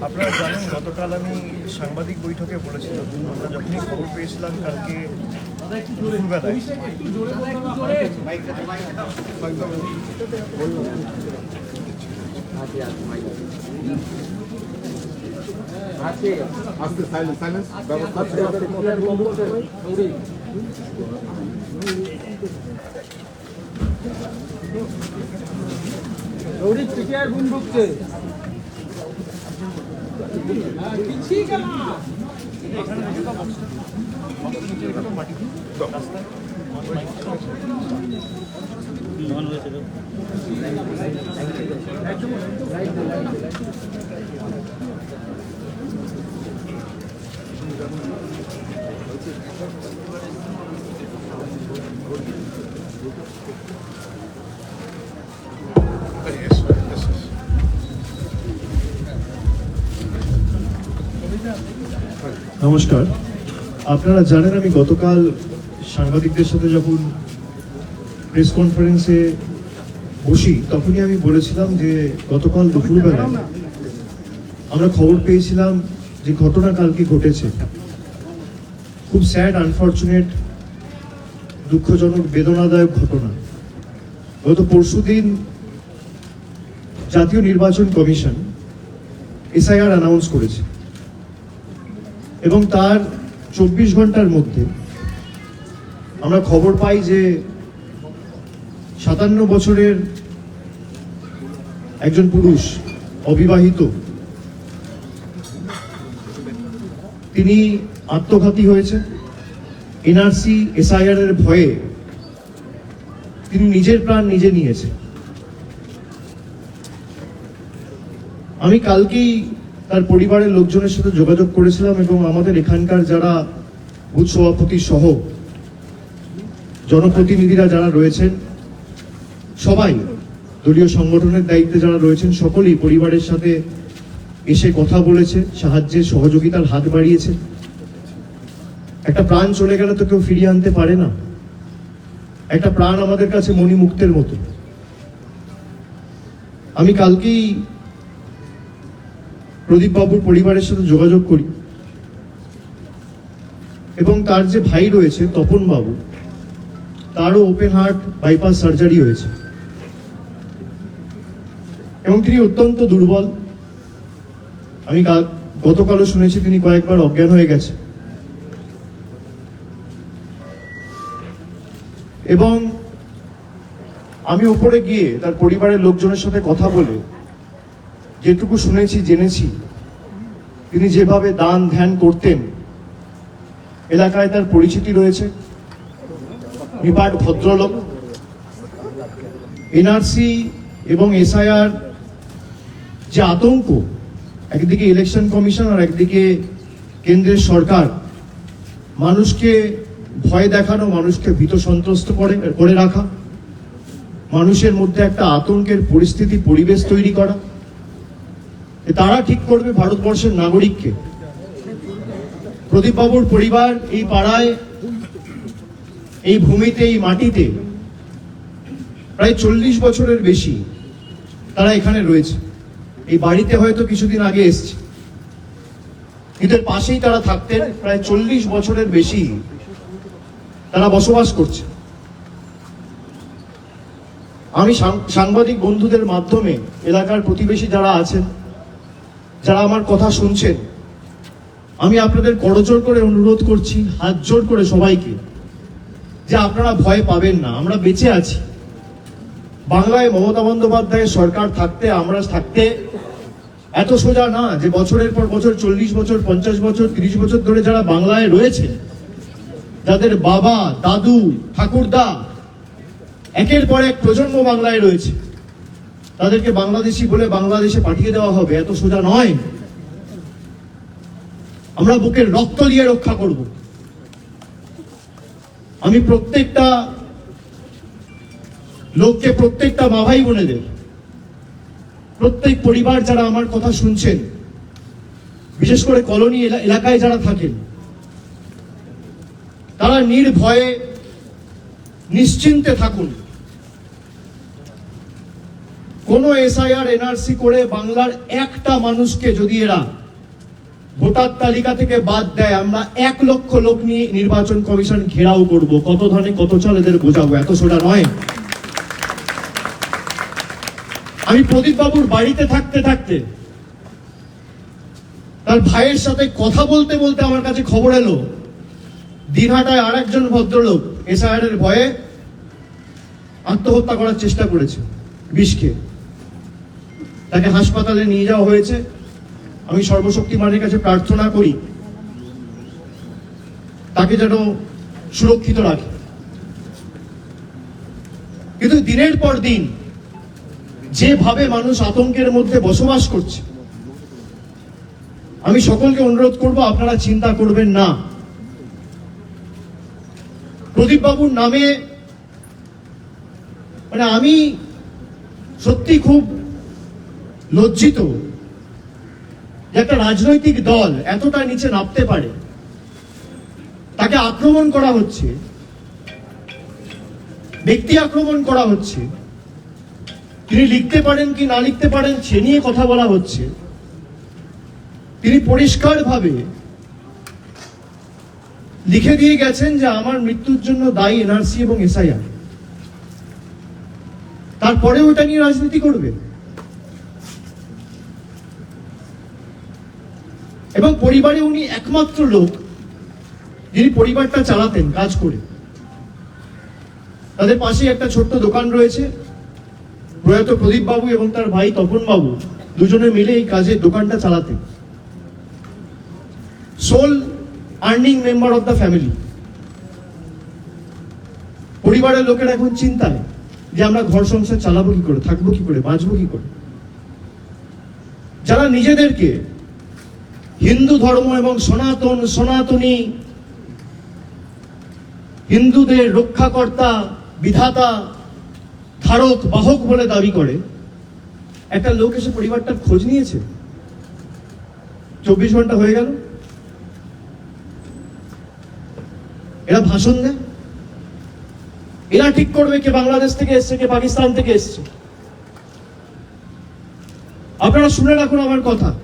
আপনারা জানেন গতকাল আমি সাংবাদিক বৈঠকে বলেছিলাম আমরা যখনই খবর পেয়েছিলাম কালকে আস্তে সাইলেন্স সাইলেন্স ব্যবস্থা দৌড়ি পিটিআর গুণ ঢুকছে পিছিয়ে গেল নমস্কার। আপনারা জানেন আমি গতকাল সাংবাদিকদের সাথে যখন প্রেস কনফারেন্সে বসি, তখনই আমি বলেছিলাম যে গতকাল দুপুরবেলায় আমরা খবর পেয়েছিলাম যে ঘটনা কালকে ঘটেছে। খুব স্যাড আনফর্চুনেট দুঃখজনক, বেদনাদায়ক ঘটনা। গত পরশুদিন জাতীয় নির্বাচন কমিশন এসআইআর অ্যানাউন্স করেছে। এবং তার চব্বিশ ঘণ্টার মধ্যে আমরা খবর পাই যে সাতান্ন বছরের একজন পুরুষ অবিবাহিত। তিনি আত্মঘাতী হয়েছে এনআরসি, এসআইআর এর ভয়ে তিনি নিজের প্রাণ নিজে নিয়েছে আমি কালকেই তার পরিবারের লোকজনের সাথে যোগাযোগ করেছিলাম এবং আমাদের এখানকার যারা বুথ সভাপতি সহ জনপ্রতিনিধিরা যারা রয়েছেন সবাই দলীয় সংগঠনের দায়িত্বে যারা রয়েছেন সকলেই পরিবারের সাথে এসে কথা বলেছে সাহায্যের সহযোগিতার হাত বাড়িয়েছে। একটা প্রাণ চলে গেলে তো কেউ ফিরিয়ে আনতে পারে না। একটা প্রাণ আমাদের কাছে মণিমুক্তের মতো। আমি কালকেই প্রদীপ বাবুর পরিবারের সাথে যোগাযোগ করি। এবং তার যে ভাই রয়েছে, তপন বাবু, তারও ওপেন হার্ট বাইপাস সার্জারি হয়েছে। এবং তিনি অত্যন্ত দুর্বল। আমি গতকালও শুনেছি তিনি কয়েকবার অজ্ঞান হয়ে গেছে। এবং আমি উপরে গিয়ে তার পরিবারের লোকজনের সাথে কথা বলে যেটুকু শুনেছি, জেনেছি, তিনি যেভাবে দান ধ্যান করতেন, এলাকায় তার পরিচিতি রয়েছে। নিপাট ভদ্রলোক, এনআরসি এবং এসআইআর যে আতঙ্ক, একদিকে ইলেকশন কমিশন আর একদিকে কেন্দ্রের সরকার, মানুষকে ভয় দেখানো, মানুষকে ভীত সন্ত্রস্ত করে করে রাখা, মানুষের মধ্যে একটা আতঙ্কের পরিস্থিতি, পরিবেশ তৈরি করা। তারা ঠিক করবে ভারতবর্ষের নাগরিককে। প্রদীপ বাবুর পরিবার এই পাড়ায়, এই ভূমিতে, এই মাটিতে, প্রায় চল্লিশ বছরের বেশি তারা এখানে রয়েছে। এই বাড়িতে হয়তো কিছুদিন আগে এসছে। এদের পাশেই তারা থাকতেন, প্রায় চল্লিশ বছরের বেশি তারা বসবাস করছে। আমি সাংবাদিক বন্ধুদের মাধ্যমে এলাকার প্রতিবেশী যারা আছেন, যারা আমার কথা শুনছেন, আমি আপনাদের করজোর করে অনুরোধ করছি, হাত জোর করে সবাইকে, যে আপনারা ভয় পাবেন না, আমরা বেঁচে আছি। বাংলায় মমতা বন্দ্যোপাধ্যায়ের সরকার থাকতে, আমরা থাকতে এত সোজা না যে বছরের পর বছর, চল্লিশ বছর, পঞ্চাশ বছর, তিরিশ বছর ধরে যারা বাংলায় রয়েছে, যাদের বাবা, দাদু, ঠাকুরদা, একের পর এক প্রজন্ম বাংলায় রয়েছে, তাদেরকে বাংলাদেশি বলে বাংলাদেশে পাঠিয়ে দেওয়া হবে, এত সোজা নয়। আমরা বুকের রক্ত দিয়ে রক্ষা করব। আমি প্রত্যেকটা লোককে প্রত্যেকটা মা ভাই বোনেদের, প্রত্যেক পরিবার যারা আমার কথা শুনছেন, বিশেষ করে কলোনি এলা- এলাকায় যারা থাকেন, তারা নির্ভয়ে নিশ্চিন্তে থাকুন। কোন এসআইআর, এনআরসি করে বাংলার একটা মানুষকে যদি এরা ভোটার তালিকা থেকে বাদ দেয়, আমরা এক লক্ষ লোক নিয়ে নির্বাচন কমিশন ঘেরাও করব। কত ধানে কত চাল এদের বোঝাবো, এত সোজা নয়। আমি প্রদীপ বাবুর বাড়িতে থাকতে থাকতে তার ভাইয়ের সাথে কথা বলতে বলতে আমার কাছে খবর এলো। দিনহাটায় আর একজন ভদ্রলোক এসআইআর ভয়ে আত্মহত্যা করার চেষ্টা করেছে বিষকে তাকে হাসপাতালে নিয়ে যাওয়া হয়েছে। আমি সর্বশক্তি সর্বশক্তিমানের কাছে প্রার্থনা করি, তাকে যেন সুরক্ষিত রাখে। কিন্তু দিনের পর দিন যেভাবে মানুষ আতঙ্কের মধ্যে বসবাস করছে, আমি সকলকে অনুরোধ করব, আপনারা চিন্তা করবেন না। প্রদীপ বাবুর নামে মানে আমি সত্যি খুব লজ্জিত একটা রাজনৈতিক দল এতটা নিচে নামতে পারে, তাকে আক্রমণ করা হচ্ছে, ব্যক্তি আক্রমণ করা হচ্ছে। তিনি লিখতে পারেন কি না লিখতে পারেন, সে নিয়ে কথা বলা হচ্ছে। তিনি পরিষ্কারভাবে লিখে দিয়ে গেছেন যে আমার মৃত্যুর জন্য দায়ী এনআরসি এবং এসআইআর। তারপরে ওটা নিয়ে রাজনীতি করবে। এবং পরিবারে উনি একমাত্র লোক যিনি পরিবারটা চালাতেন কাজ করে। তাদের পাশে একটা ছোট্ট দোকান রয়েছে। প্রয়াত প্রদীপ বাবু এবং তার ভাই তপন বাবু দুজনে মিলে এই কাজে দোকানটা চালাতেন sole earning member of the family পরিবারের লোকেরা এখন চিন্তায় যে আমরা ঘর সংসার চালাবো কি করে, থাকব কি করে, বাঁচবো কি করে। যারা নিজেদেরকে হিন্দু ধর্ম এবং সনাতন, সনাতনী, হিন্দুদের রক্ষাকর্তা, বিধাতা ধারক বাহক বলে দাবি করে, একটা লোক এসে পরিবারটার খোঁজ নিয়েছে। চব্বিশ ঘণ্টা হয়ে গেল। এরা ভাষণ দেয়। এরা ঠিক করবে কে বাংলাদেশ থেকে এসছে, কে পাকিস্তান থেকে এসছে। আপনারা শুনে রাখুন আমার কথা।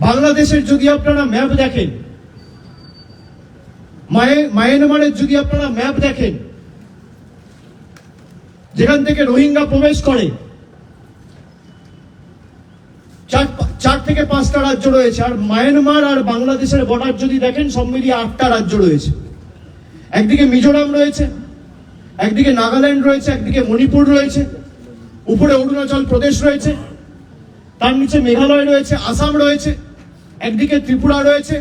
বাংলাদেশের যদি আপনারা ম্যাপ দেখেন, মায়ে- মায়ানমারের যদি আপনারা ম্যাপ দেখেন যেখান থেকে রোহিঙ্গা প্রবেশ করে, চার থেকে পাঁচটা রাজ্য রয়েছে, আর মায়ানমার আর বাংলাদেশের বর্ডার যদি দেখেন, সব মিলিয়ে আটটা রাজ্য রয়েছে। একদিকে মিজোরাম রয়েছে, একদিকে নাগাল্যান্ড রয়েছে, একদিকে মণিপুর রয়েছে, উপরে অরুণাচল প্রদেশ রয়েছে, তার নিচে মেঘালয় রয়েছে, আসাম রয়েছে, একদিকে ত্রিপুরা রয়েছে,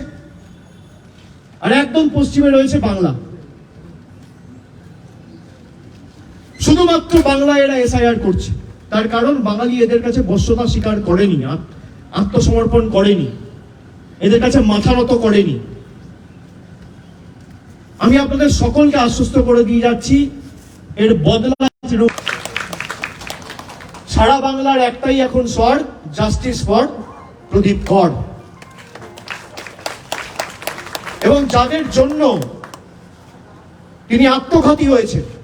আর একদম পশ্চিমে রয়েছে বাংলা। শুধুমাত্র বাংলা এরা এসআইআর করছে। তার কারণ বাঙালি এদের কাছে বশ্যতা স্বীকার করেনি, আত- আত্মসমর্পণ করেনি। এদের কাছে মাথা নত করেনি। আমি আপনাদের সকলকে আশ্বস্ত করে দিয়ে যাচ্ছি, এর বদলা সারা বাংলার একটাই এখন স্বর জাস্টিস ফর প্রদীপ কর। এবং যাদের জন্য তিনি আত্মঘাতী হয়েছে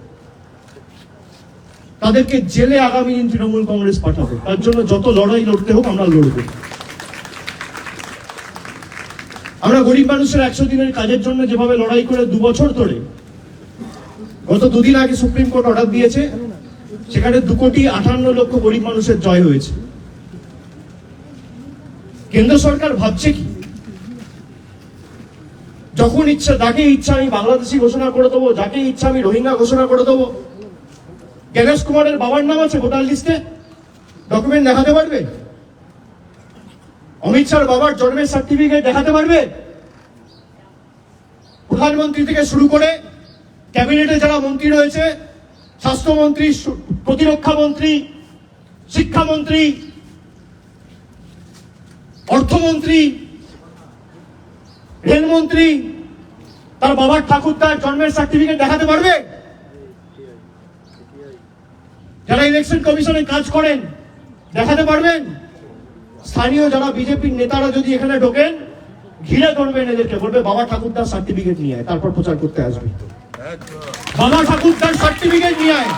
তাদেরকে জেলে আগামী দিন তৃণমূল কংগ্রেস পাঠাবে। তার জন্য যত লড়াই লড়তে হোক আমরা লড়ব। আমরা গরিব মানুষের একশো দিনের কাজের জন্য যেভাবে লড়াই করে দু বছর ধরে, গত দুদিন আগে সুপ্রিম কোর্ট অর্ডার দিয়েছে, সেখানে দু কোটি আটান্ন লক্ষ গরিব মানুষের জয় হয়েছে। কেন্দ্র সরকার ভাবছে কি? যখন ইচ্ছা, যাকে ইচ্ছা আমি বাংলাদেশি ঘোষণা করে দেবো, যাকে ইচ্ছা আমি রোহিঙ্গা ঘোষণা করে দেবো গণেশ কুমারের বাবার নাম আছে ভোটার লিস্টে। ডকুমেন্ট দেখাতে পারবে? অমিত শাহর বাবার জন্মের সার্টিফিকেট দেখাতে পারবে? প্রধানমন্ত্রী থেকে শুরু করে ক্যাবিনেটে যারা মন্ত্রী রয়েছে, স্বাস্থ্যমন্ত্রী প্রতিরক্ষা মন্ত্রী, শিক্ষামন্ত্রী, অর্থমন্ত্রী, রেলমন্ত্রী, তার বাবার ঠাকুরদার জন্মের সার্টিফিকেট দেখাতে পারবে? যারা ইলেকশন কমিশনে কাজ করেন, দেখাতে পারবেন? স্থানীয় যারা বিজেপির নেতারা যদি এখানে ঢোকেন, ঘিরে ধরবেন এদেরকে, বলবে বাবা ঠাকুরদার সার্টিফিকেট নিয়ে আয়, তারপর প্রচার করতে আসবে। বাবা ঠাকুরদার সার্টিফিকেট নিয়ে আয়,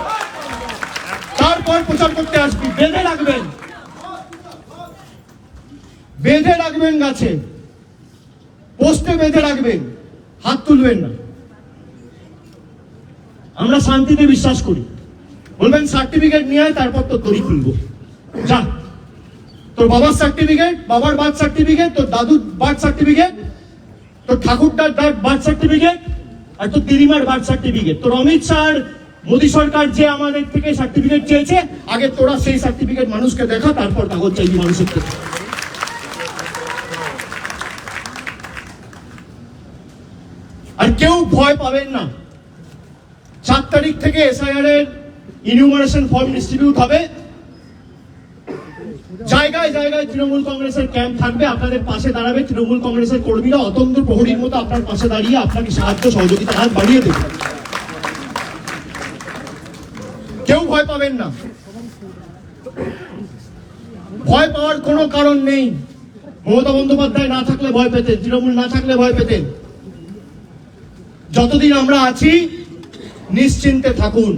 তারপর প্রচার করতে আসবি। বেঁধে রাখবেন। বেঁধে রাখবেন গাছে। পোস্টে বেঁধে রাখবেন। হাত তুলবেন না। আমরা শান্তিতে বিশ্বাস করি। বলবেন, সার্টিফিকেট নিয়ে আয়, তারপর তরি খুলবো। যা। তোর বাবার সার্টিফিকেট, বাবার বার্থ সার্টিফিকেট, তোর দাদুর বার্থ সার্টিফিকেট, তোর ঠাকুরদার বার্থ সার্টিফিকেট, আর তোর দিদিমার বার্থ সার্টিফিকেট। তোর অমিত শাহ মোদী সরকার যে আমাদের থেকে সার্টিফিকেট চেয়েছে, আগে তোরা সেই সার্টিফিকেট মানুষকে দেখা, তারপর কাগজ চাইবি মানুষের থেকে। আর কেউ ভয় পাবেন না। সাত তারিখ থেকে এসআইআর এর ইনিউমারেশন ফর্ম ডিস্ট্রিবিউট হবে। জায়গায় জায়গায় তৃণমূল কংগ্রেসের ক্যাম্প থাকবে, আপনাদের পাশে দাঁড়াবে তৃণমূল কংগ্রেসের কর্মীরা। অতন্ত্র প্রহরীর মতো আপনার পাশে দাঁড়িয়ে আপনাকে সাহায্য সহযোগিতা হাত বাড়িয়ে দেবে। কেউ ভয় পাবেন না। ভয় পাওয়ার কোনো কারণ নেই। মমতা বন্দ্যোপাধ্যায় না থাকলে ভয় পেতেন তৃণমূল না থাকলে ভয় পেতেন যতদিন আমরা আছি, নিশ্চিন্তে থাকুন।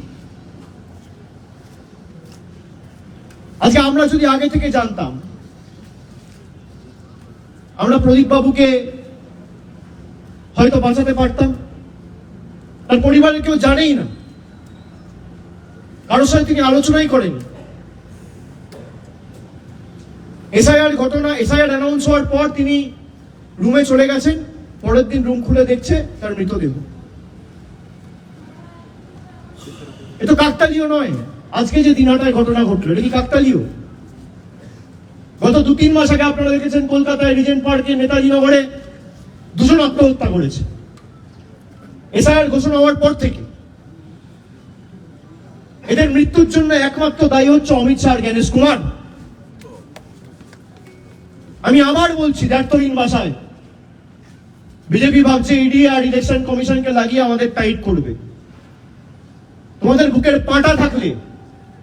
আজকে আমরা যদি আগে থেকে জানতাম, আমরা প্রদীপ বাবুকে হয়তো বাঁচাতে পারতাম। তার পরিবারের কেউ জানেই না। কারোর সাথে তিনি আলোচনাই করেন। এসআইআর ঘটনা, এসআইআর অ্যানাউন্স হওয়ার পর তিনি রুমে চলে গেছেন। পরের দিন রুম খুলে দেখছে তার মৃতদেহ। এ তো কাকতালীয় নয়। আজকে যে দিনহাটায় ঘটনা ঘটলো, এটা কি কাকতালীয়? গত দু তিন মাস আগে আপনারা দেখেছেন কলকাতায় রিজেন্ট পার্কে নেতাজি নগরে দুজন আত্মহত্যা করেছে। এসআইআর ঘোষণা হওয়ার পর থেকে। এদের মৃত্যুর জন্য একমাত্র দায়ী হচ্ছে অমিত শাহ জ্ঞানেশ কুমার। আমি আবার বলছি দ্ব্যর্থহীন ভাষায়, বিজেপি ভাবছে ইডি আর ইলেকশন কমিশনকে লাগিয়ে আমাদের টাইট করবে। তোমাদের বুকের পাটা থাকলে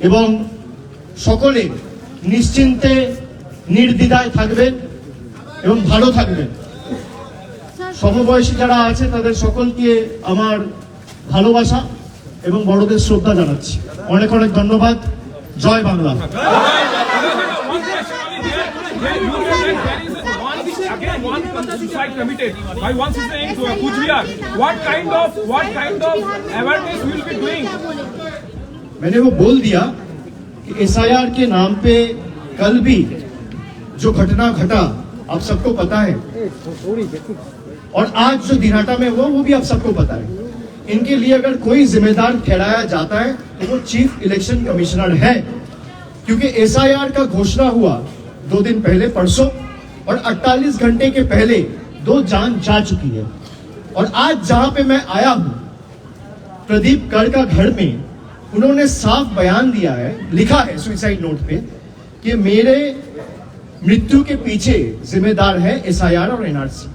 এবং সকলে নিশ্চিন্তে নির্দিদায় থাকবেন এবং ভালো থাকবেন। সমবয়সী যারা আছে, তাদের সকলকে আমার ভালোবাসা এবং বড়দের শ্রদ্ধা জানাচ্ছি। অনেক অনেক ধন্যবাদ। জয় বাংলা। मैंने वो बोल दिया कि एसआईआर के नाम पे कल भी जो घटना घटा, आप सबको पता है। और आज जो दिनाटा में हुआ, वो भी आप सबको पता है। इनके लिए अगर कोई जिम्मेदार ठहराया जाता है तो वो चीफ इलेक्शन कमिश्नर है। क्योंकि एसआईआर का घोषणा हुआ दो दिन पहले, परसों, और 48 घंटे के पहले दो जान जा चुकी है। और आज जहाँ पे मैं आया हूँ, प्रदीप कर का घर में उन्होंने साफ़ बयान दिया है, लिखा है सुसाइड नोट पे, कि मेरे मृत्यु के पीछे जिम्मेदार है एसआईआर और एनआरसी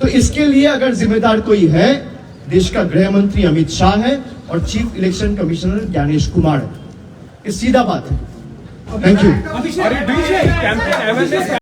तो इसके लिए अगर जिम्मेदार कोई है, देश का गृह मंत्री अमित शाह है और chief election commissioner Gyanesh Kumar है। सीधा बात है। Thank you